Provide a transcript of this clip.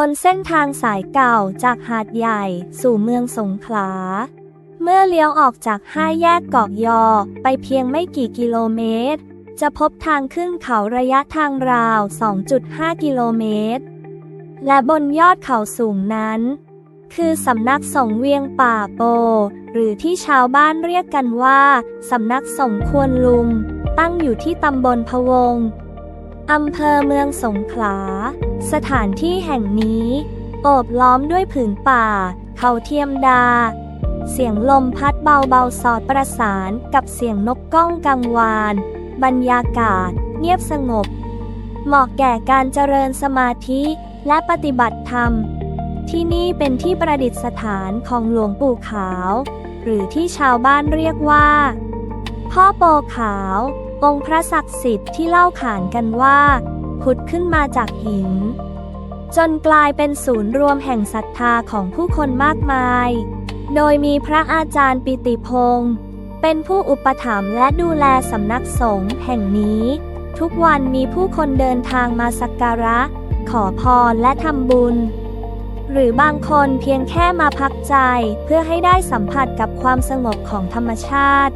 บนเส้นทางสายเก่าจากหาดใหญ่สู่เมืองสงขลา เมื่อเลี้ยวออกจากห้าแยกเกาะยอไปเพียงไม่กี่กิโลเมตร จะพบทางขึ้นเขาระยะทางราว 2.5 กิโลเมตร และบนยอดเขาสูงนั้น คือสำนักสงเวียงป่าโป หรือที่ชาวบ้านเรียกกันว่าสำนักสงควนลุง ตั้งอยู่ที่ตำบลพะวงอำเภอเมืองสงขลา สถานที่แห่งนี้ โอบล้อมด้วยผืนป่า เขาเทียมดา เสียงลมพัดเบาๆสอดประสานกับเสียงนกก้องกังวาน บรรยากาศ เงียบสงบ เหมาะแก่การเจริญสมาธิและปฏิบัติธรรม ที่นี่เป็นที่ประดิษฐานของหลวงปู่ขาว หรือที่ชาวบ้านเรียกว่า พ่อโปขาว องค์พระศักดิ์สิทธิ์ที่เล่าขานกันว่า ผุดขึ้นมาจากหิน จนกลายเป็นศูนย์รวมแห่งศรัทธาของผู้คนมากมาย โดยมีพระอาจารย์ปิติพงศ์เป็นผู้อุปถัมภ์และดูแลสำนักสงฆ์แห่งนี้ ทุกวันมีผู้คนเดินทางมาสักการะ ขอพรและทำบุญ หรือบางคนเพียงแค่มาพักใจเพื่อให้ได้สัมผัสกับความสงบของธรรมชาติ